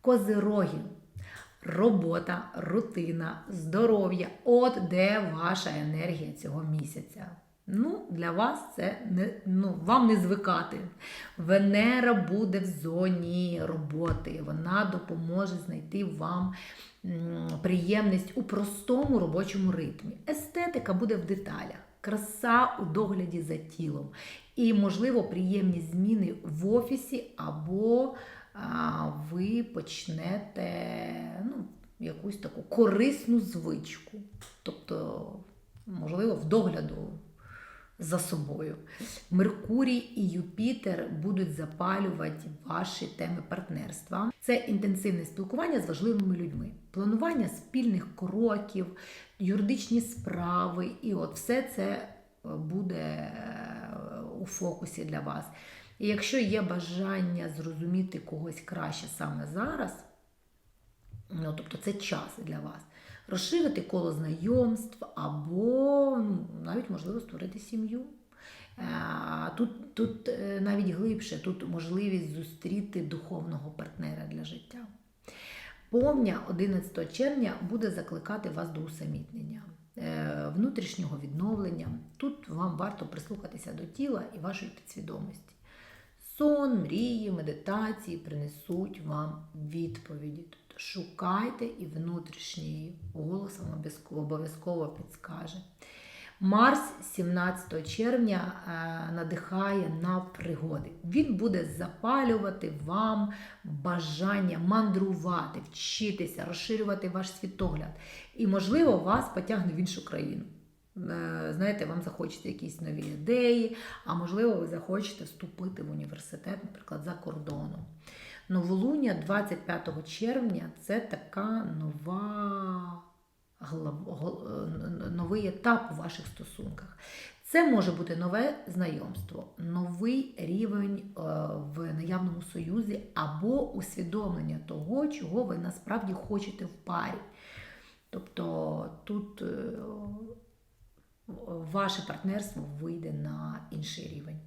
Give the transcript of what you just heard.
Козироги. Робота, рутина, здоров'я от де ваша енергія цього місяця. Ну, для вас це не ну, вам не звикати. Венера буде в зоні роботи. Вона допоможе знайти вам приємність у простому робочому ритмі. Естетика буде в деталях, краса у догляді за тілом. І, можливо, приємні зміни в офісі або ви почнете ну, якусь таку корисну звичку. Тобто, можливо, в догляду за собою. Меркурій і Юпітер будуть запалювати ваші теми партнерства. Це інтенсивне спілкування з важливими людьми, планування спільних кроків, юридичні справи, і от все це е, буде фокусі для вас. І якщо є бажання зрозуміти когось краще саме зараз, ну, тобто це час для вас. Розширити коло знайомств або ну, навіть можливо створити сім'ю. Е, Тут, тут е, навіть глибше, тут можливість зустріти духовного партнера для життя. Повня 11 червня буде закликати вас до усамітнення, внутрішнього відновлення. Тут вам варто прислухатися до тіла і вашої підсвідомості. Сон, мрії, медитації принесуть вам відповіді. Тобто шукайте і внутрішній голос вам обов'язково підскаже. Марс 17 червня е, надихає на пригоди. Він буде запалювати вам бажання мандрувати, вчитися, розширювати ваш світогляд. І, можливо, вас потягне в іншу країну. Е, Знаєте, вам захочеться якісь нові ідеї, а можливо, ви захочете вступити в університет, наприклад, за кордоном. Новолуння 25 червня це така нова новий етап у ваших стосунках. Це може бути нове знайомство, новий рівень е, в наявному союзі або усвідомлення того, чого ви насправді хочете в парі. Тобто тут е, ваше партнерство вийде на інший рівень.